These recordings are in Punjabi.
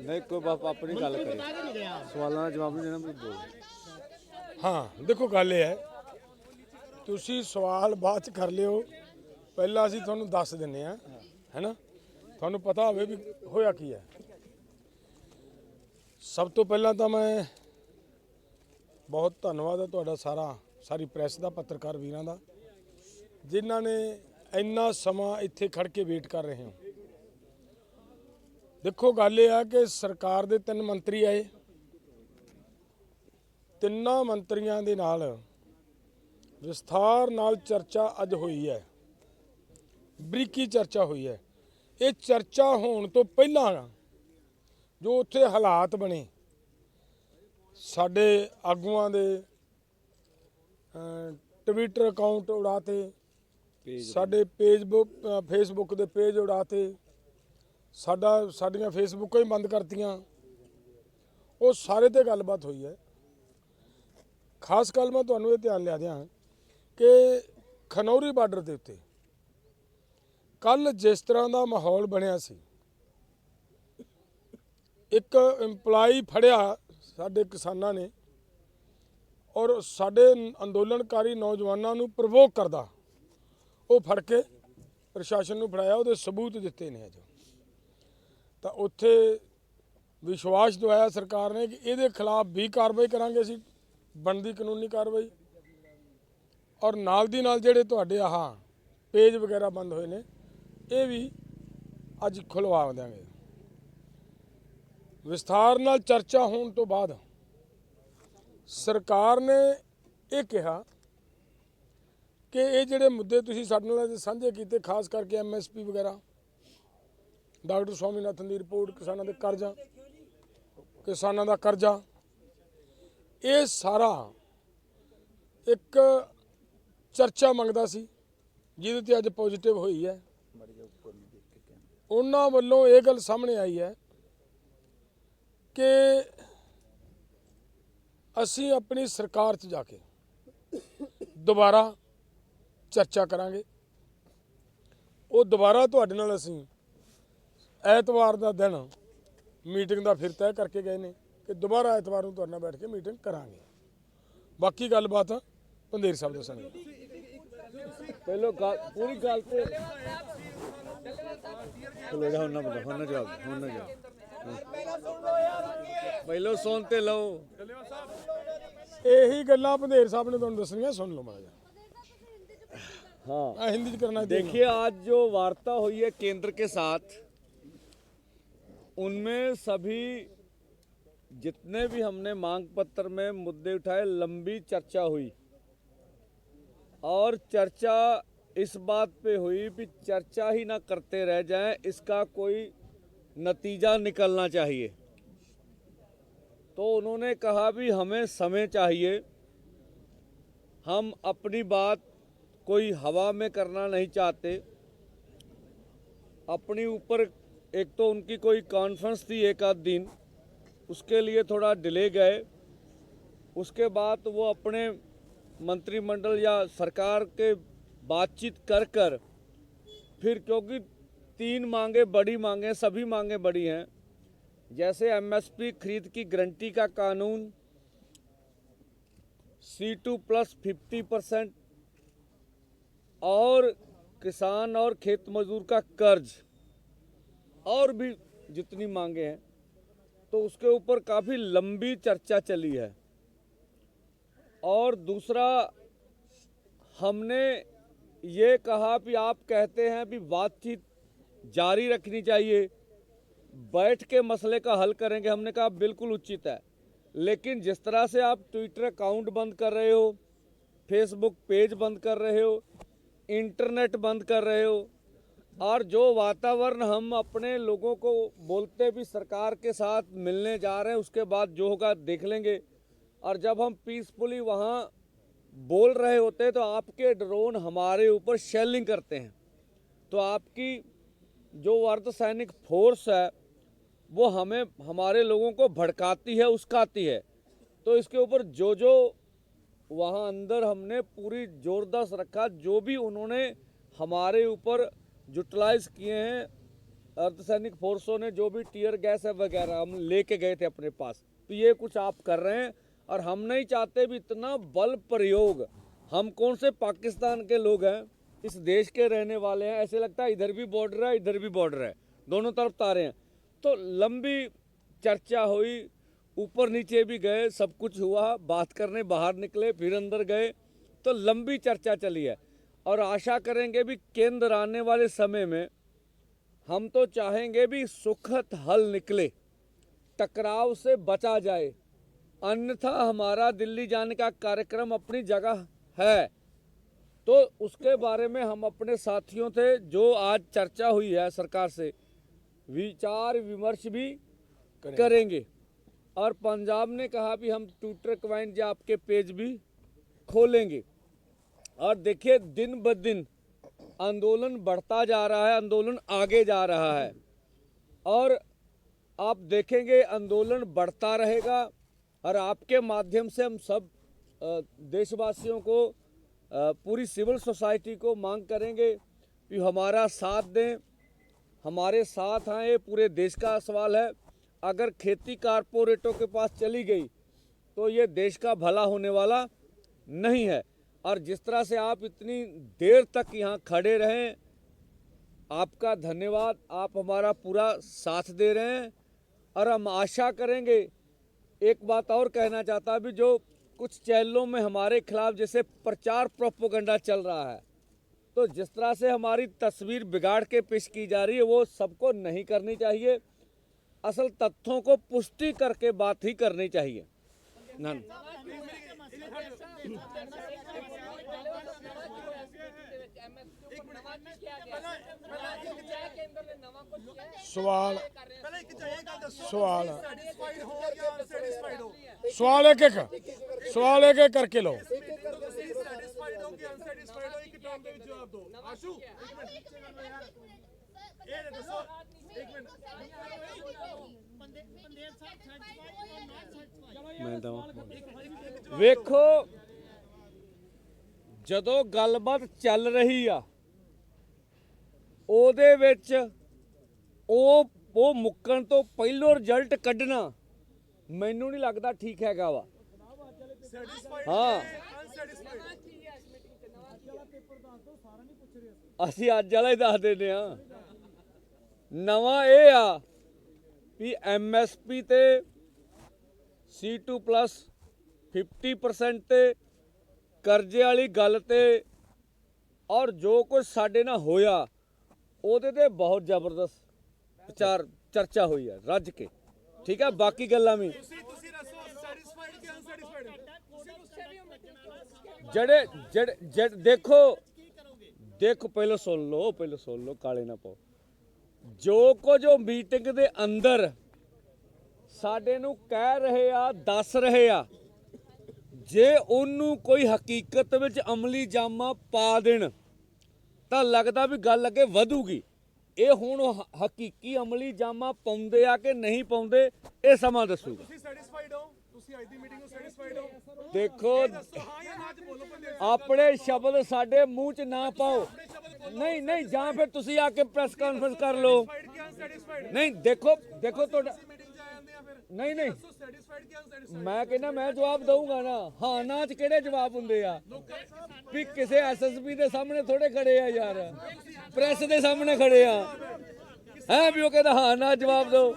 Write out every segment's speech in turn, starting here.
ਨਹੀਂ, ਕੋਈ ਬਾਪ, ਆਪਣੀ ਗੱਲ ਕਰੇ। ਸਵਾਲਾਂ ਦਾ ਜਵਾਬ ਨਹੀਂ ਦੇਣਾ, ਮੈਨੂੰ ਬੋਲ ਹਾਂ, ਦੇਖੋ, ਗੱਲ ਇਹ ਹੈ। ਤੁਸੀਂ ਸਵਾਲ ਬਾਅਦ ਚ ਕਰ ਲਿਓ। ਪਹਿਲਾਂ ਅਸੀਂ ਤੁਹਾਨੂੰ ਦੱਸ ਦਿੰਨੇ ਆ, ਹੈਨਾ? ਤੁਹਾਨੂੰ ਪਤਾ ਹੋਵੇ ਵੀ ਹੋਇਆ ਕੀ ਹੈ। ਸਭ ਤੋਂ ਪਹਿਲਾਂ ਤਾਂ ਮੈਂ ਬਹੁਤ ਧੰਨਵਾਦ ਹੈ ਤੁਹਾਡਾ ਸਾਰਾ, ਸਾਰੀ ਪ੍ਰੈਸ ਦਾ, ਪੱਤਰਕਾਰ ਵੀਰਾਂ ਦਾ, ਜਿਨ੍ਹਾਂ ਨੇ ਇੰਨਾ ਸਮਾਂ ਇੱਥੇ ਖੜ ਕੇ ਵੇਟ ਕਰ ਰਹੇ ਹੋ। ਦੇਖੋ, ਗੱਲ ਇਹ ਆ ਕਿ ਸਰਕਾਰ ਦੇ ਤਿੰਨ ਮੰਤਰੀ ਆਏ। ਤਿੰਨਾਂ ਮੰਤਰੀਆਂ ਦੇ ਨਾਲ ਵਿਸਥਾਰ ਨਾਲ ਚਰਚਾ ਅੱਜ ਹੋਈ ਹੈ। ਬਰੀਕੀ ਚਰਚਾ ਹੋਈ ਹੈ। ਇਹ ਚਰਚਾ ਹੋਣ ਤੋਂ ਪਹਿਲਾਂ ਜੋ ਉੱਥੇ ਹਾਲਾਤ ਬਣੇ, ਸਾਡੇ ਆਗੂਆਂ ਦੇ ਟਵਿੱਟਰ ਅਕਾਊਂਟ ਉਡਾਤੇ ਸਾਡੇ ਪੇਜਬੁੱਕ ਫੇਸਬੁੱਕ ਦੇ ਪੇਜ ਉਡਾਤੇ ਸਾਡਾ, ਸਾਡੀਆਂ ਫੇਸਬੁੱਕਾਂ ਹੀ ਬੰਦ ਕਰਤੀਆਂ। ਉਹ ਸਾਰੇ ਤੇ ਗੱਲਬਾਤ ਹੋਈ ਹੈ। ਖਾਸ ਗੱਲ ਮੈਂ ਤੁਹਾਨੂੰ ਇਹ ਧਿਆਨ ਲਿਆ ਦਿਆਂ ਕਿ ਖਨੌਰੀ ਬਾਰਡਰ ਦੇ ਉੱਤੇ ਕੱਲ ਜਿਸ ਤਰ੍ਹਾਂ ਦਾ ਮਾਹੌਲ ਬਣਿਆ ਸੀ, ਇੱਕ EMPLOYE ਫੜਿਆ ਸਾਡੇ ਕਿਸਾਨਾਂ ਨੇ ਔਰ ਸਾਡੇ ਅੰਦੋਲਨਕਾਰੀ ਨੌਜਵਾਨਾਂ ਨੂੰ ਪ੍ਰਵੋਕ ਕਰਦਾ। ਉਹ ਫੜ ਕੇ ਪ੍ਰਸ਼ਾਸਨ ਨੂੰ ਫੜਾਇਆ, ਉਹਦੇ ਸਬੂਤ ਦਿੱਤੇ ਨੇ ਅੱਜ ਤਾਂ ਉੱਥੇ ਵਿਸ਼ਵਾਸ ਦਵਾਇਆ ਸਰਕਾਰ ਨੇ ਕਿ ਇਹਦੇ ਖਿਲਾਫ ਵੀ ਕਾਰਵਾਈ ਕਰਾਂਗੇ ਅਸੀਂ, ਬਣਦੀ ਕਾਨੂੰਨੀ ਕਾਰਵਾਈ। ਔਰ ਨਾਲ ਦੀ ਨਾਲ ਜਿਹੜੇ ਤੁਹਾਡੇ ਆਹ ਪੇਜ ਵਗੈਰਾ ਬੰਦ ਹੋਏ ਨੇ, ਇਹ ਵੀ ਅੱਜ ਖੁਲਵਾ ਦਿਆਂਗੇ। ਵਿਸਥਾਰ ਨਾਲ ਚਰਚਾ ਹੋਣ ਤੋਂ ਬਾਅਦ ਸਰਕਾਰ ਨੇ ਇਹ ਕਿਹਾ ਕਿ ਇਹ ਜਿਹੜੇ ਮੁੱਦੇ ਤੁਸੀਂ ਸਾਡੇ ਨਾਲ ਸਾਂਝੇ ਕੀਤੇ, ਖਾਸ ਕਰਕੇ ਐਮਐਸਪੀ ਵਗੈਰਾ, ਡਾਕਟਰ ਸਵਾਮੀਨਾਥਨ ਦੀ ਰਿਪੋਰਟ, ਕਿਸਾਨਾਂ ਦੇ ਕਰਜ਼ਾ, ਕਿਸਾਨਾਂ ਦਾ ਕਰਜ਼ਾ, ਇਹ ਸਾਰਾ ਇੱਕ ਚਰਚਾ ਮੰਗਦਾ ਸੀ, ਜਿਹਦੇ ਤੇ ਅੱਜ ਪੋਜ਼ਿਟਿਵ ਹੋਈ ਹੈ। ਉਹਨਾਂ ਵੱਲੋਂ ਇਹ ਗੱਲ ਸਾਹਮਣੇ ਆਈ ਹੈ ਕਿ ਅਸੀਂ ਆਪਣੀ ਸਰਕਾਰ 'ਚ ਜਾ ਕੇ ਦੁਬਾਰਾ ਚਰਚਾ ਕਰਾਂਗੇ। ਉਹ ਦੁਬਾਰਾ ਤੁਹਾਡੇ ਨਾਲ ਅਸੀਂ ਐਤਵਾਰ ਦਾ ਦਿਨ ਮੀਟਿੰਗ ਦਾ ਫਿਰ ਤੈਅ ਕਰਕੇ ਗਏ ਨੇ ਕਿ ਦੁਬਾਰਾ ਐਤਵਾਰ ਨੂੰ ਤੁਹਾਡੇ ਨਾਲ ਬੈਠ ਕੇ ਮੀਟਿੰਗ ਕਰਾਂਗੇ। ਬਾਕੀ ਗੱਲਬਾਤ ਪੰਦੇਰ ਸਾਹਿਬ ਦੱਸਣਗੇ। ਪਹਿਲੋ ਗੱਲ ਪੂਰੀ ਗੱਲ ਤੇ ਚਲੋ ਜਾ ਹੁਣ ਨਾ ਬੋਲੋ ਹੁਣ ਨਾ ਜਵਾਬ ਹੁਣ ਨਾ ਜਵਾਬ ਪਹਿਲੋ ਸੁਣ ਤੇ ਲਓ। ਇਹੀ ਗੱਲਾਂ ਪੰਦੇਰ ਸਾਹਿਬ ਨੇ ਤੁਹਾਨੂੰ ਦੱਸਣੀਆਂ ਸੁਣ ਲਓ ਮਾੜਾ हाँ।, हाँ। हिंदी करना देखिए आज जो वार्ता हुई है केंद्र के साथ उनमें सभी जितने भी हमने मांग पत्र में मुद्दे उठाए लंबी चर्चा हुई। और चर्चा इस बात पे हुई कि चर्चा ही ना करते रह जाएँ इसका कोई नतीजा निकलना चाहिए। तो उन्होंने कहा भी हमें समय चाहिए। हम अपनी बात कोई हवा में करना नहीं चाहते, अपनी ऊपर एक तो उनकी कोई कॉन्फ्रेंस थी एक आध दिन, उसके लिए थोड़ा डिले गए, उसके बाद वो अपने मंत्रिमंडल या सरकार के बातचीत कर कर, फिर क्योंकि तीन मांगे बड़ी मांगे सभी मांगे बड़ी हैं, जैसे एमएसपी खरीद की गारंटी का कानून C two plus fifty percent और किसान और खेत मजदूर का कर्ज और भी जितनी मांगे हैं तो उसके ऊपर काफ़ी लंबी चर्चा चली है। और दूसरा, हमने ये कहा कि आप कहते हैं कि बातचीत जारी रखनी चाहिए, बैठ के मसले का हल करेंगे, हमने कहा बिल्कुल उचित है। लेकिन जिस तरह से आप ट्विटर अकाउंट बंद कर रहे हो, फेसबुक पेज बंद कर रहे हो इंटरनेट बंद कर रहे हो और जो वातावरण हम अपने लोगों को बोलते भी सरकार के साथ मिलने जा रहे हैं, उसके बाद जो होगा देख लेंगे। और जब हम पीसफुली वहाँ बोल रहे होते हैं तो आपके ड्रोन हमारे ऊपर शेलिंग करते हैं। तो आपकी जो अर्धसैनिक फोर्स है, वो हमें, हमारे लोगों को भड़काती है, उसकाती है। तो इसके ऊपर जो जो वहाँ अंदर हमने पूरी जोरदार रखा, जो भी उन्होंने हमारे ऊपर यूटिलाइज किए हैं, अर्धसैनिक फोर्सों ने जो भी टीयर गैस है वगैरह हम लेके गए थे अपने पास। तो ये कुछ आप कर रहे हैं और हम नहीं चाहते भी इतना बल प्रयोग। हम कौन से पाकिस्तान के लोग हैं, इस देश के रहने वाले हैं, ऐसे लगता है इधर भी बॉर्डर है, इधर भी बॉर्डर है। दोनों तरफ़ तारे हैं। तो लंबी चर्चा हुई ऊपर नीचे भी गए सब कुछ हुआ बात करने बाहर निकले फिर अंदर गए तो लंबी चर्चा चली है। और आशा करेंगे भी केंद्र आने वाले समय में हम तो चाहेंगे भी सुखद हल निकले टकराव से बचा जाए। अन्यथा हमारा दिल्ली जाने का कार्यक्रम अपनी जगह है। तो उसके बारे में हम अपने साथियों थे जो आज चर्चा हुई है सरकार से विचार विमर्श भी करेंगे। और पंजाब ने कहा भी हम ट्विटर क्वाइन या आपके पेज भी खोलेंगे। और देखिए, दिन ब दिन आंदोलन बढ़ता जा रहा है, आंदोलन आगे जा रहा है। और आप देखेंगे, आंदोलन बढ़ता रहेगा और आपके माध्यम से हम सब देशवासियों को पूरी सिविल सोसाइटी को मांग करेंगे कि हमारा साथ दें। हमारे साथ आए, पूरे देश का सवाल है। अगर खेती कारपोरेटों के पास चली गई तो ये देश का भला होने वाला नहीं है। और जिस तरह से आप इतनी देर तक यहाँ खड़े रहें, आपका धन्यवाद, आप हमारा पूरा साथ दे रहे हैं। और हम आशा करेंगे, एक बात और कहना चाहता भी, जो कुछ चैनलों में हमारे खिलाफ जैसे प्रचार प्रोपोगंडा चल रहा है तो जिस तरह से हमारी तस्वीर बिगाड़ के पेश की जा रही है, वो सबको नहीं करनी चाहिए। असल तथ्यों को पुष्टि करके बात ही करनी चाहिए नन ਸਵਾਲ ਪਹਿਲਾਂ ਇੱਕ ਚਾਹੀਏ ਗੱਲ ਦੱਸੋ ਸਵਾਲ ਸੈਟੀਸਫਾਈਡ ਹੋ ਜਾਂ ਅਨਸੈਟੀਸਫਾਈਡ ਹੋ ਸਵਾਲ ਇੱਕ ਇੱਕ ਸਵਾਲ ਇੱਕ ਇੱਕ ਕਰਕੇ ਲਓ ਤੁਸੀਂ ਸੈਟੀਸਫਾਈਡ ਹੋ ਕਿ ਅਨਸੈਟੀਸਫਾਈਡ ਹੋ ਇੱਕ ਟਰਮ ਦੇ ਵਿੱਚ ਜਵਾਬ ਦਿਓ ਆਸ਼ੂ ਇੱਕ ਮਿੰਟ ਇਹ ਦੱਸੋ ਇੱਕ ਮਿੰਟ ਮੈਂ ਦਵਾਂ। ਵੇਖੋ ਜਦੋਂ ਗੱਲਬਾਤ ਚੱਲ ਰਹੀ ਆ ਉਹਦੇ ਵਿੱਚ ਉਹ ਉਹ ਮੁੱਕਣ ਤੋਂ ਪਹਿਲੋਂ ਰਿਜ਼ਲਟ ਕੱਢਣਾ ਮੈਨੂੰ ਨਹੀਂ ਲੱਗਦਾ ਠੀਕ ਹੈਗਾ ਵਾ। ਹਾਂ। ਅਸੀਂ ਅੱਜ ਵਾਲਾ ਹੀ ਦੱਸ ਦਿੰਦੇ ਆ ਨਵਾਂ ਇਹ ਆ ਵੀ ਐਮਐਸਪੀ ਤੇ C2 ਪਲੱਸ 50% ਤੇ ਕਰਜ਼ੇ ਵਾਲੀ ਗੱਲ ਤੇ ਔਰ ਜੋ ਕੁਝ ਸਾਡੇ ਨਾਲ ਹੋਇਆ ਉਹਦੇ ਤੇ ਬਹੁਤ ਜ਼ਬਰਦਸਤ ਵਿਚਾਰ ਚਰਚਾ ਹੋਈ ਹੈ ਰੱਜ ਕੇ। ਠੀਕ ਹੈ ਬਾਕੀ ਗੱਲਾਂ ਵੀ। ਜਿਹੜੇ ਜਿਹੜੇ- ਦੇਖੋ ਦੇਖੋ ਪਹਿਲਾਂ ਸੁਣ ਲਓ ਪਹਿਲਾਂ ਸੁਣ ਲਓ ਕਾਲੇ ਨਾ ਪਾਓ। ਜੋ ਕੁਝ ਉਹ ਮੀਟਿੰਗ ਦੇ ਅੰਦਰ ਸਾਡੇ ਨੂੰ ਕਹਿ ਰਹੇ ਆ ਦੱਸ ਰਹੇ ਆ ਜੇ ਉਹਨੂੰ ਕੋਈ ਹਕੀਕਤ ਵਿੱਚ ਅਮਲੀ ਜਾਮਾ ਪਾ ਦੇਣ ਤਾਂ ਲੱਗਦਾ ਵੀ ਗੱਲ ਅੱਗੇ ਵਧੂਗੀ। ਇਹ ਹੁਣ ਹਕੀਕੀ ਅਮਲੀ ਜਾਮਾ ਪਾਉਂਦੇ ਆ ਕਿ ਨਹੀਂ ਪਾਉਂਦੇ ਇਹ ਸਮਾਂ ਦੱਸੂਗਾ। ਤੁਸੀਂ ਸੈਟੀਸਫਾਈਡ ਹੋ? ਤੁਸੀਂ ਅੱਜ ਦੀ ਮੀਟਿੰਗ ਨੂੰ ਸੈਟੀਸਫਾਈਡ ਹੋ? ਦੇਖੋ ਆਪਣੇ ਸ਼ਬਦ ਸਾਡੇ ਮੂੰਹ 'ਚ ਨਾ ਪਾਓ। ਨਹੀਂ ਨਹੀਂ ਜਾਂ ਫਿਰ ਤੁਸੀਂ ਆ ਕੇ ਪ੍ਰੈਸ ਕਾਨਫਰੰਸ ਕਰ ਲਓ। ਨਹੀਂ ਦੇਖੋ ਦੇਖੋ ਤੁਹਾਡਾ ਨਹੀਂ ਨਹੀਂ। ਮੈਂ ਕਹਿੰਦਾ ਮੈਂ ਜਵਾਬ ਦਊਂਗਾ ਨਾ। ਹਾਂ ਨਾ 'ਚ ਕਿਹੜੇ ਜਵਾਬ ਹੁੰਦੇ ਆ? ਵੀ ਕਿਸੇ ਐਸਐਸਪੀ ਦੇ ਸਾਹਮਣੇ ਥੋੜੇ ਖੜੇ ਆ ਯਾਰ। ਪ੍ਰੈਸ ਦੇ ਸਾਹਮਣੇ ਖੜੇ ਆ। ਹੈ ਵੀ ਉਹ ਕਹਿੰਦਾ ਹਾਂ ਨਾ ਜਵਾਬ ਦਿਓ।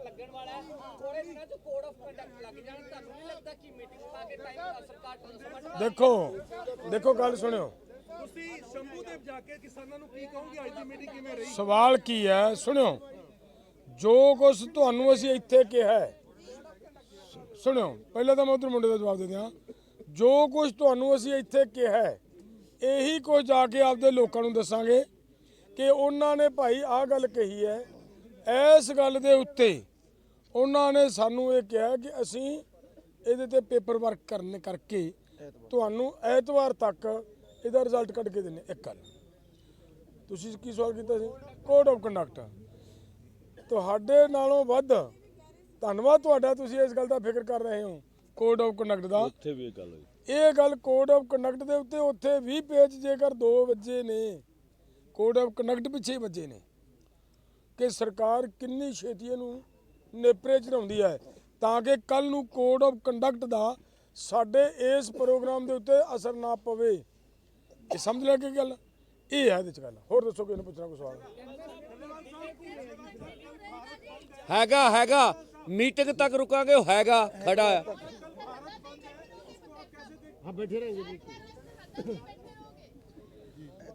ਲੱਗਣ ਵਾਲਾ ਹੈ ਥੋੜੇ ਦਿਨਾਂ ਚ ਕੋਡ ਆਫ ਕੰਡਕਟ ਲੱਗ ਜਾਣ ਤੁਹਾਨੂੰ ਨਹੀਂ ਲੱਗਦਾ ਕਿ ਮੀਟਿੰਗ ਪਾ ਕੇ ਟਾਈਮ ਸਰਕਾਰ ਟ੍ਰਾਂਸਫਰ ਦੇਖੋ ਦੇਖੋ ਗੱਲ ਸੁਣਿਓ। ਤੁਸੀਂ ਸ਼ੰਭੂ ਦੇਵ ਜਾ ਕੇ ਕਿਸਾਨਾਂ ਨੂੰ ਕੀ ਕਹੋਗੇ? ਅੱਜ ਦੀ ਮੀਟਿੰਗ ਕਿਵੇਂ ਰਹੀ? ਸਵਾਲ ਕੀ ਹੈ? ਸੁਣਿਓ। ਜੋ ਕੁਝ ਤੁਹਾਨੂੰ ਅਸੀਂ ਇੱਥੇ ਕਿਹਾ ਹੈ, ਸੁਣਿਓ। ਪਹਿਲਾਂ ਤਾਂ ਮੈਂ ਉਧਰ ਮੁੰਡੇ ਦਾ ਜਵਾਬ ਦੇ ਦਿਆਂ। ਜੋ ਕੁਝ ਤੁਹਾਨੂੰ ਅਸੀਂ ਇੱਥੇ ਕਿਹਾ ਹੈ, ਇਹੀ ਕੁਝ ਜਾ ਕੇ ਆਪਦੇ ਲੋਕਾਂ ਨੂੰ ਦੱਸਾਂਗੇ। ਕਿ ਉਹਨਾਂ ਨੇ ਭਾਈ ਆਹ ਗੱਲ ਕਹੀ ਹੈ ਇਸ ਗੱਲ ਦੇ ਉੱਤੇ ਉਹਨਾਂ ਨੇ ਸਾਨੂੰ ਇਹ ਕਿਹਾ ਕਿ ਅਸੀਂ ਇਹਦੇ ਤੇ ਪੇਪਰ ਵਰਕ ਕਰਨ ਕਰਕੇ ਤੁਹਾਨੂੰ ਐਤਵਾਰ ਤੱਕ ਇਹਦਾ ਰਿਜ਼ਲਟ ਕੱਢ ਕੇ ਦਿੰਨੇ ਇੱਕ ਗੱਲ। ਤੁਸੀਂ ਕੀ ਸਵਾਲ ਕੀਤਾ ਸੀ? ਕੋਡ ਆਫ ਕੰਡਕਟ ਤੁਹਾਡੇ ਨਾਲੋਂ ਵੱਧ ਧੰਨਵਾਦ ਤੁਹਾਡਾ ਤੁਸੀਂ ਇਸ ਗੱਲ ਦਾ ਫਿਕਰ ਕਰ ਰਹੇ ਹੋ ਕੋਡ ਆਫ ਕੰਡਕਟ ਦਾ। ਉੱਥੇ ਵੀ ਇਹ ਗੱਲ ਹੋਈ। ਇਹ ਗੱਲ ਕੋਡ ਆਫ ਕੰਡਕਟ ਦੇ ਉੱਤੇ ਉੱਥੇ 20 ਪੇਜ ਜੇਕਰ 2 ਵਜੇ ਨੇ ਕੋਡ ਆਫ ਕੰਡਕਟ ਪਿੱਛੇ ਵੱਜੇ ਨੇ ਕਿ ਸਰਕਾਰ ਕਿੰਨੀ ਛੇਤੀ ਇਹਨੂੰ ਨੇਪਰੇ ਚੜਾਉਂਦੀ ਹੈ ਤਾਂ ਕਿ ਕੱਲ ਨੂੰ ਕੋਡ ਆਫ ਕੰਡਕਟ ਦਾ ਸਾਡੇ ਇਸ ਪ੍ਰੋਗਰਾਮ ਦੇ ਉੱਤੇ ਅਸਰ ਨਾ ਪਵੇ। ਇਹ ਸਮਝ ਲਿਆ ਕਿ ਗੱਲ? ਇਹ ਹੈ ਇਹਦੇ ਚ ਗੱਲ। ਹੋਰ ਦੱਸੋ ਕਿਸੇ ਨੂੰ ਪੁੱਛਣਾ ਕੋਈ ਸਵਾਲ? ਹੈਗਾ ਹੈਗਾ। ਮੀਟਿੰਗ ਤੱਕ ਰੁਕਾਂਗੇ ਉਹ ਹੈਗਾ ਖੜਾ ਹੈ।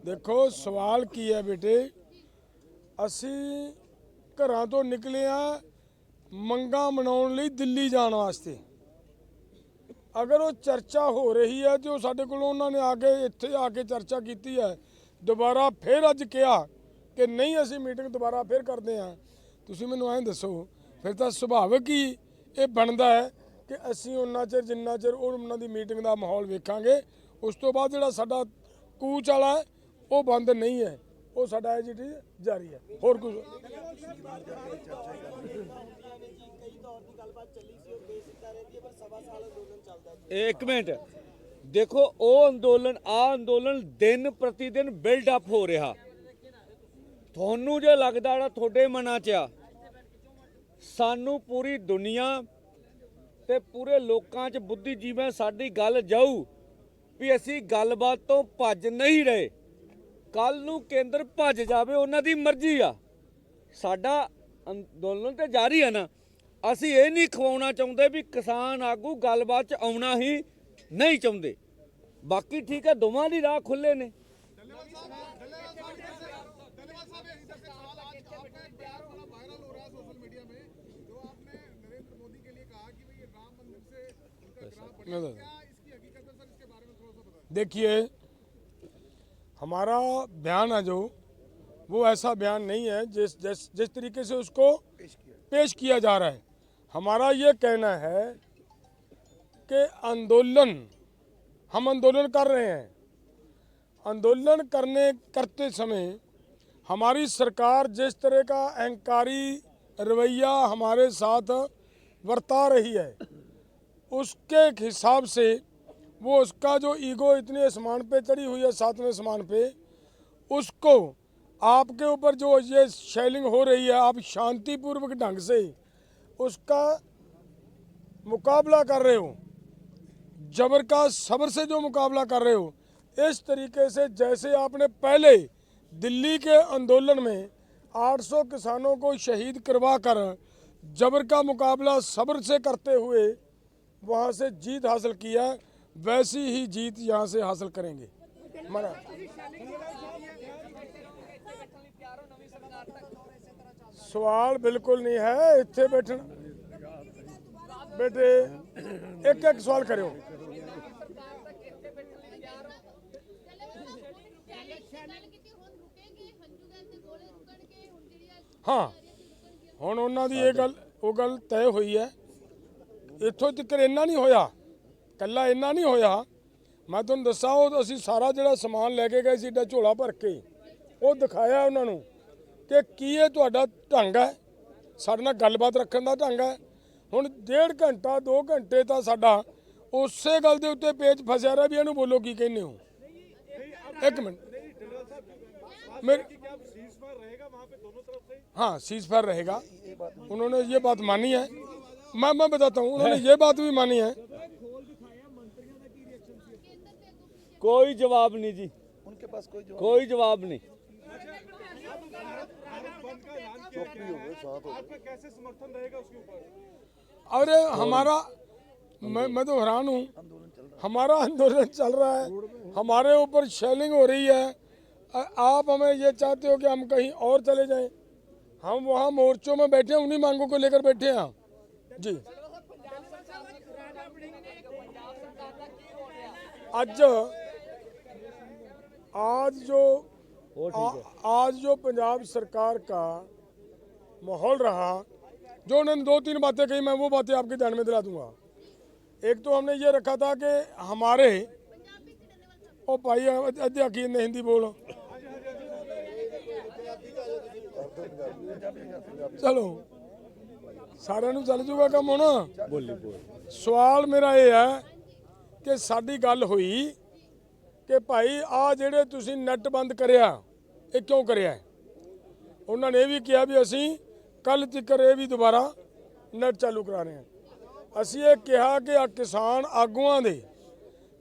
ਦੇਖੋ, ਸਵਾਲ ਕੀ ਹੈ ਬੇਟੇ? ਅਸੀਂ ਘਰਾਂ ਤੋਂ ਨਿਕਲੇ ਆ ਮੰਗਾ ਮਨਾਉਣ ਲਈ ਦਿੱਲੀ ਜਾਣ ਵਾਸਤੇ। ਅਗਰ ਉਹ ਚਰਚਾ ਹੋ ਰਹੀ ਹੈ, ਤੇ ਉਹ ਸਾਡੇ ਕੋਲੋਂ ਉਹਨਾਂ ਨੇ ਆ ਕੇ ਇੱਥੇ ਆ ਕੇ ਚਰਚਾ ਕੀਤੀ ਹੈ, ਦੁਬਾਰਾ ਫਿਰ ਅੱਜ ਕਿਹਾ ਕਿ ਨਹੀਂ, ਅਸੀਂ ਮੀਟਿੰਗ ਦੁਬਾਰਾ ਫਿਰ ਕਰਦੇ ਹਾਂ ਤੁਸੀਂ ਮੈਨੂੰ ਐਂ ਦੱਸੋ, ਫਿਰ ਤਾਂ ਸੁਭਾਵਿਕ ਹੀ ਇਹ ਬਣਦਾ ਹੈ ਕਿ ਅਸੀਂ ਉਹਨਾਂ ਚਿਰ, ਜਿੰਨਾ ਚਿਰ ਉਹਨਾਂ ਦੀ ਮੀਟਿੰਗ ਦਾ ਮਾਹੌਲ ਵੇਖਾਂਗੇ, ਉਸ ਤੋਂ ਬਾਅਦ ਜਿਹੜਾ ਸਾਡਾ ਕੂਚ ਵਾਲਾ ਹੈ ਉਹ ਬੰਦ ਨਹੀਂ ਹੈ। ਉਹ ਸਾਡਾ ਐਜੀਟੀ ਜਾਰੀ ਹੈ। ਹੋਰ ਕੁਝ ਇੱਕ ਮਿੰਟ। ਦੇਖੋ, ਉਹ ਅੰਦੋਲਨ, ਆ ਅੰਦੋਲਨ ਦਿਨ ਪ੍ਰਤੀ ਦਿਨ ਬਿਲਡ ਅਪ ਹੋ ਰਿਹਾ। ਤੁਹਾਨੂੰ ਜੇ ਲੱਗਦਾ ਜਿਹੜਾ ਤੁਹਾਡੇ ਮਨਾਂ 'ਚ ਆ, ਸਾਨੂੰ ਪੂਰੀ ਦੁਨੀਆ ਤੇ ਪੂਰੇ ਲੋਕਾਂ 'ਚ ਬੁੱਧੀਜੀਵੀ ਸਾਡੀ ਗੱਲ ਜਾਊ ਵੀ ਅਸੀਂ ਗੱਲਬਾਤ ਤੋਂ ਭੱਜ ਨਹੀਂ ਰਹੇ। ਕੱਲ ਨੂੰ ਕੇਂਦਰ ਭੱਜ ਜਾਵੇ ਉਹਨਾਂ ਦੀ ਮਰਜ਼ੀ ਆ ਸਾਡਾ ਅੰਦੋਲਨ ਤੇ ਜਾਰੀ ਹੈ ਨਾ ਅਸੀਂ ਇਹ ਨਹੀਂ ਖਵਾਉਣਾ ਚਾਹੁੰਦੇ ਵੀ ਕਿਸਾਨ ਆਗੂ ਗੱਲਬਾਤ ਚ ਆਉਣਾ ਹੀ ਨਹੀਂ ਚਾਹੁੰਦੇ ਬਾਕੀ ਠੀਕ ਹੈ ਦੋਵਾਂ ਦੀ ਰਾਹ ਖੁੱਲੇ ਨੇ धन्यवाद साहब धन्यवाद साहब इधर से सवाल आज आपका एक बयान बड़ा वायरल हो रहा है सोशल मीडिया में जो आपने नरेंद्र मोदी के लिए कहा कि भाई ये राम मंदिर से उनका ग्राफ बढ़ेगा क्या इसकी हकीकत है सर इसके बारे में थोड़ा सा बताएं देखिए हमारा बयान है जो वो ऐसा बयान नहीं है जिस जिस जिस तरीके से उसको पेश किया। जा रहा है। हमारा ये कहना है कि आंदोलन हम आंदोलन कर रहे हैं। आंदोलन करने करते समय हमारी सरकार जिस तरह का अहंकारी रवैया हमारे साथ बरता रही है उसके हिसाब से वो उसका जो ईगो इतने आसमान पे चढ़ी हुई है, सातवें आसमान पे, उसको आपके ऊपर जो ये शेलिंग हो रही है, आप शांतिपूर्वक ढंग से उसका मुकाबला कर रहे हो, जबर का सब्र से जो मुकाबला कर रहे हो, इस तरीके से जैसे आपने पहले दिल्ली के आंदोलन में 800 किसानों को शहीद करवा कर जबर का मुकाबला सब्र से करते हुए वहाँ से जीत हासिल किया वैसी ही जीत यहाँ से हासिल करेंगे मना ਤਿਆਰ ਹੋ ਨਵੀਂ ਸਰਕਾਰ ਤੱਕ ਸਵਾਲ ਬਿਲਕੁਲ ਨਹੀਂ ਹੈ ਇੱਥੇ ਬੈਠਣ ਬੇਟੇ ਇੱਕ ਇੱਕ ਸਵਾਲ ਕਰਿਓ ਸਰਕਾਰ ਤੱਕ ਇੱਥੇ ਬੈਠਣ ਲਈ ਤਿਆਰ ਹੋ ਗੱਲ ਕੀਤੀ ਹੁਣ ਰੁਕੇਗੇ ਹੰਝੂ ਗੈਸ ਦੇ ਗੋਲੇ ਰੁਕਣਗੇ ਹੁਣ ਜਿਹੜੀਆਂ ਹਾਂ ਹੁਣ ਉਹਨਾਂ ਦੀ ਇਹ ਗੱਲ ਉਹ ਗੱਲ ਤੈਅ ਹੋਈ ਹੈ ਇੱਥੋਂ ਤੱਕ ਇੰਨਾ ਨਹੀਂ ਹੋਇਆ ਕੱਲਾ ਇੰਨਾ ਨਹੀਂ ਹੋਇਆ ਮੈਂ ਤੁਹਾਨੂੰ ਦੱਸਾਂ ਉਹ ਅਸੀਂ ਸਾਰਾ ਜਿਹੜਾ ਸਮਾਨ ਲੈ ਕੇ ਗਏ ਸੀ ਏਡਾ ਝੋਲਾ ਭਰ ਕੇ ਉਹ ਦਿਖਾਇਆ ਉਹਨਾਂ ਨੂੰ ਕਿ ਕੀ ਇਹ ਤੁਹਾਡਾ ਢੰਗ ਹੈ ਸਾਡੇ ਨਾਲ ਗੱਲਬਾਤ ਰੱਖਣ ਦਾ ਢੰਗ ਹੈ ਹੁਣ ਡੇਢ ਘੰਟਾ 2 ਘੰਟੇ ਤਾਂ ਸਾਡਾ ਉਸੇ ਗੱਲ ਦੇ ਉੱਤੇ ਪੇਚ ਫਸਿਆ ਰਿਹਾ ਵੀ ਇਹਨੂੰ ਬੋਲੋ ਕੀ ਕਹਿੰਦੇ ਹੋ ਇੱਕ ਮਿੰਟ ਮੇਰੇ क्या सीज फायर रहेगा वहाँ पे दोनों तरफ से हाँ सीज फायर रहेगा उन्होंने ये बात मानी है मैं मैं बताता हूँ उन्होंने ये बात भी मानी है कोई जवाब नहीं जी। उनके पास कोई जवाब कोई जवाब नहीं। अरे हमारा मैं मैं तो हैरान हूँ। हमारा आंदोलन चल रहा है। हमारे ऊपर शेलिंग हो रही है। आप हमें ये चाहते हो कि हम कहीं और चले जाएँ? हम वहाँ मोर्चों में बैठे हैं उन्हीं मांगों को लेकर बैठे हैं जी। आज आज जो आ- आज जो पंजाब सरकार का माहौल रहा जो उन्होंने दो तीन बातें कही मैं वो बातें आपके ध्यान में दिला दूंगा एक तो हमने ये रखा था कि हमारे ओ भाई अध्या की ने हिंदी बोलो चलो ਸਾਰਿਆਂ ਨੂੰ ਚੱਲ ਜੂਗਾ ਕੰਮ ਹੁਣ ਬੋਲੀ ਬੋਲ ਸਵਾਲ ਮੇਰਾ ਇਹ ਹੈ ਕਿ ਸਾਡੀ ਗੱਲ ਹੋਈ ਕਿ ਭਾਈ ਆ ਜਿਹੜੇ ਤੁਸੀਂ ਨੈਟ ਬੰਦ ਕਰਿਆ ਇਹ ਕਿਉਂ ਕਰਿਆ ਹੈ? ਉਹਨਾਂ ਨੇ ਇਹ ਵੀ ਕਿਹਾ ਵੀ ਅਸੀਂ ਕੱਲ ਤੱਕ ਇਹ ਵੀ ਦੁਬਾਰਾ ਨੈਟ ਚਾਲੂ ਕਰਾ ਰਹੇ ਹਾਂ ਅਸੀਂ ਇਹ ਕਿਹਾ ਕਿ ਆ ਕਿਸਾਨ ਆਗੂਆਂ ਦੇ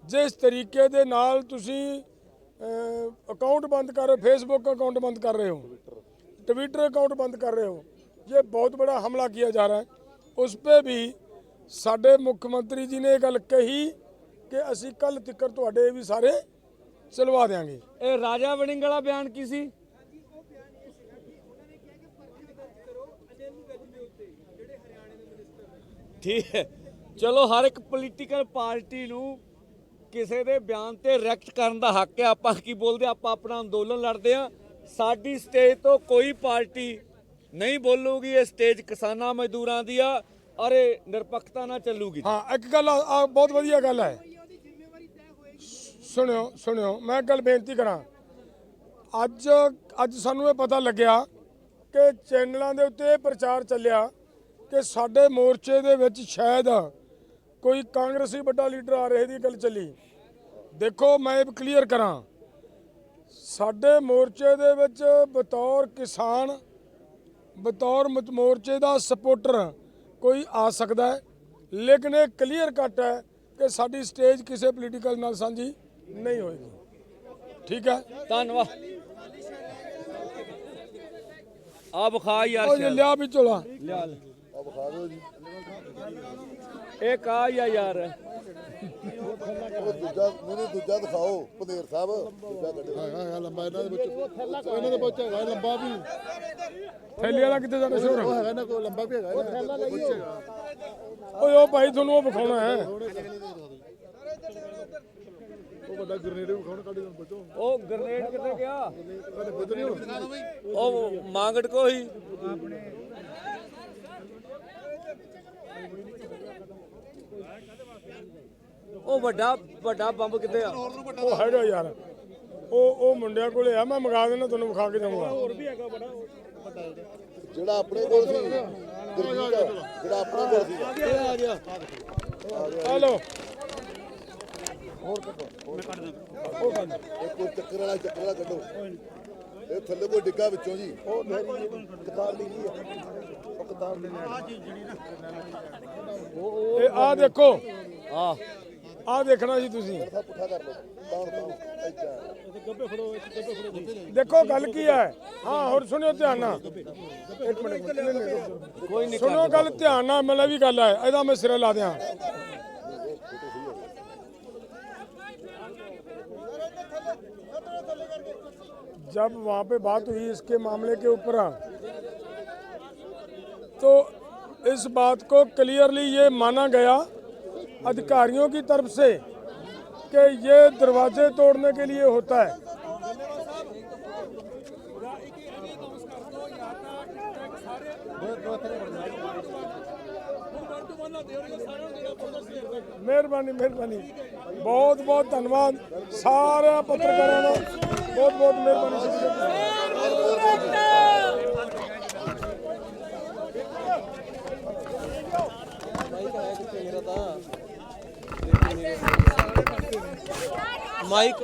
ਜਿਸ ਤਰੀਕੇ ਦੇ ਨਾਲ ਤੁਸੀਂ ਅਕਾਊਂਟ ਬੰਦ ਕਰ ਰਹੇ ਹੋ ਫੇਸਬੁੱਕ ਅਕਾਊਂਟ ਬੰਦ ਕਰ ਰਹੇ ਹੋ ट्विटर अकाउंट बंद कर रहे हो ये बहुत बड़ा हमला किया जा रहा है उस पर भी ਸਾਡੇ ਮੁੱਖ ਮੰਤਰੀ ਜੀ ਨੇ ਇਹ ਗੱਲ ਕਹੀ ਕਿ ਅਸੀਂ ਕੱਲ ਤੱਕ ਤੁਹਾਡੇ ਵੀ ਸਾਰੇ ਚਲਵਾ ਦੇਾਂਗੇ ਇਹ ਰਾਜਾ ਵੜਿੰਗ ਵਾਲਾ ਬਿਆਨ ਕੀ ਸੀ? ਠੀਕ ਹੈ। ਚਲੋ ਹਰ ਇੱਕ ਪੋਲੀਟੀਕਲ ਪਾਰਟੀ ਨੂੰ ਕਿਸੇ ਦੇ ਬਿਆਨ ਤੇ ਰਿਐਕਟ ਕਰਨ ਦਾ ਹੱਕ ਹੈ। ਆਪਾਂ ਕੀ ਬੋਲਦੇ ਆਪਾਂ ਆਪਣਾ ਅੰਦੋਲਨ ਲੜਦੇ ਆ ਸਾਡੀ ਸਟੇਜ ਤੋਂ ਕੋਈ ਪਾਰਟੀ ਨਹੀਂ ਬੋਲੂਗੀ। ਇਹ ਸਟੇਜ ਕਿਸਾਨਾਂ ਮਜ਼ਦੂਰਾਂ ਦੀ ਆ। ਅਰੇ ਨਿਰਪੱਖਤਾ ਨਾਲ ਚੱਲੂਗੀ। ਹਾਂ ਇੱਕ ਗੱਲ ਆ ਆ ਬਹੁਤ ਵਧੀਆ ਗੱਲ ਹੈ। ਸੁਣਿਓ ਸੁਣਿਓ, ਮੈਂ ਇੱਕ ਗੱਲ ਬੇਨਤੀ ਕਰਾਂ। ਅੱਜ ਅੱਜ ਸਾਨੂੰ ਇਹ ਪਤਾ ਲੱਗਿਆ ਕਿ ਚੈਨਲਾਂ ਦੇ ਉੱਤੇ ਇਹ ਪ੍ਰਚਾਰ ਚੱਲਿਆ ਕਿ ਸਾਡੇ ਮੋਰਚੇ ਦੇ ਵਿੱਚ ਸ਼ਾਇਦ ਕੋਈ ਕਾਂਗਰਸੀ ਵੱਡਾ ਲੀਡਰ ਆ ਰਹੇ ਦੀ ਗੱਲ ਚੱਲੀ। ਦੇਖੋ, ਮੈਂ ਇਹ ਕਲੀਅਰ ਕਰਾਂ। ਸਾਡੇ ਮੋਰਚੇ ਦੇ ਵਿੱਚ ਬਤੌਰ ਕਿਸਾਨ, ਬਤੌਰ ਮੋਰਚੇ ਦਾ ਸਪੋਰਟਰ ਕੋਈ ਆ ਸਕਦਾ ਹੈ। ਲੇਕਿਨ ਇਹ ਕਲੀਅਰ ਕੱਟ ਹੈ ਕਿ ਸਾਡੀ ਸਟੇਜ ਕਿਸੇ ਪੋਲੀਟੀਕਲ ਨਾਲ ਸਾਂਝੀ ਨਹੀਂ ਹੋਏਗੀ ਠੀਕ ਹੈ ਧੰਨਵਾਦ। ਆ ਬਖਾ ਯਾਰ ਉਹ ਜੇ ਲਿਆ ਵੀ ਝੋਲਾ ਲਿਆ ਲੈ। ਇਹ ਕਾ ਹੀ ਆ ਯਾਰ। ਉਹ ਦੂਜਾ ਮੈਨੂੰ ਦੂਜਾ ਦਿਖਾਓ ਪੰਦੇਰ ਸਾਹਿਬ। ਦੂਜਾ ਕੱਢੋ ਹੈਗਾ ਹੈਗਾ ਲੰਬਾ ਇਹਨਾਂ ਦੇ ਵਿੱਚ ਇਹਨਾਂ ਦੇ ਵਿੱਚ ਹੈਗਾ ਲੰਬਾ ਵੀ। ਥੈਲੀ ਵਾਲਾ ਕਿੱਥੇ ਜਾਣਾ ਸ਼ੋਰ ਉਹ ਹੈਗਾ ਨਾ ਕੋਈ ਲੰਬਾ ਵੀ ਹੈਗਾ। ਥੈਲਾ ਲਈਏ ਓਏ ਉਹ ਭਾਈ ਤੁਹਾਨੂੰ ਉਹ ਵਿਖਾਉਣਾ ਹੈ। ਉਹ ਵੱਡਾ ਗ੍ਰਨੇਡ ਵੀ ਖਾਣ ਕੱਢ ਬਚੋ ਉਹ ਗ੍ਰਨੇਡ ਕਿੱਥੇ ਗਿਆ? ਕਦੇ ਬੁੱਧ ਨਹੀਂ ਹੁਣ। ਉਹ ਮਾਂਗੜ ਕੋ ਹੀ। ਉਹ ਵੱਡਾ ਵੱਡਾ ਬੰਬ ਕਿੱਥੇ ਆ? ਉਹ ਹੈਗਾ ਯਾਰ। ਉਹ ਉਹ ਮੁੰਡਿਆਂ ਕੋਲੇ ਆ ਮੈਂ ਮੰਗਾ ਦੇਣਾ ਤੁਹਾਨੂੰ ਵਿਖਾ ਕੇ ਜਾਊਂਗਾ ਜਿਹੜਾ ਆਪਣੇ ਕੋਲ ਸੀ ਜਿਹੜਾ ਆਪਣੇ ਕੋਲ ਸੀ। ਆ ਗਿਆ ਹਲੋ ਇਹ ਕੋਈ ਚੱਕਰ ਵਾਲਾ ਚੱਕਰ ਵਾਲਾ ਕੱਢੋ। ਇਹ ਥੱਲੇ ਕੋਈ ਡਿੱਗਾ ਵਿੱਚੋਂ ਜੀ। ਉਹ ਮੇਰੀ ਕਿਤਾਬ ਲਈ ਨਹੀਂ। ਉਹ ਕਿਤਾਬ ਲਈ ਇਹ ਆ ਦੇਖੋ। ਆ ਆ ਦੇਖਣਾ ਸੀ ਤੁਸੀਂ। ਪੁੱਠਾ ਕਰ ਲਓ। ਦੇਖੋ ਗੱਲ ਕੀ ਹੈ? ਹਾਂ ਹੋਰ ਸੁਣਿਓ ਧਿਆਨ ਨਾਲ। ਇੱਕ ਮਿੰਟ ਨਹੀਂ, ਨਹੀਂ, ਕੋਈ ਨਹੀਂ ਸੁਣੋ ਗੱਲ ਧਿਆਨ ਨਾਲ ਮਤਲਬ ਵੀ ਗੱਲ ਹੈ। ਇਹਦਾ ਮੈਂ ਸਿਰੇ ਲਾ ਦਿਆਂ। जब वहाँ पे बात हुई इसके मामले के ऊपर तो इस बात को क्लियरली ये माना गया अधिकारियों की तरफ से कि ये दरवाजे तोड़ने के लिए होता है ਮਿਹਰਬਾਨੀ ਮਿਹਰਬਾਨੀ ਬਹੁਤ ਬਹੁਤ ਧੰਨਵਾਦ ਸਾਰੇ ਪੱਤਰਕਾਰਾਂ ਦਾ ਬਹੁਤ ਬਹੁਤ ਮਿਹਰਬਾਨੀ ਸ਼ੁਕਰੀਆ ਮਾਈਕ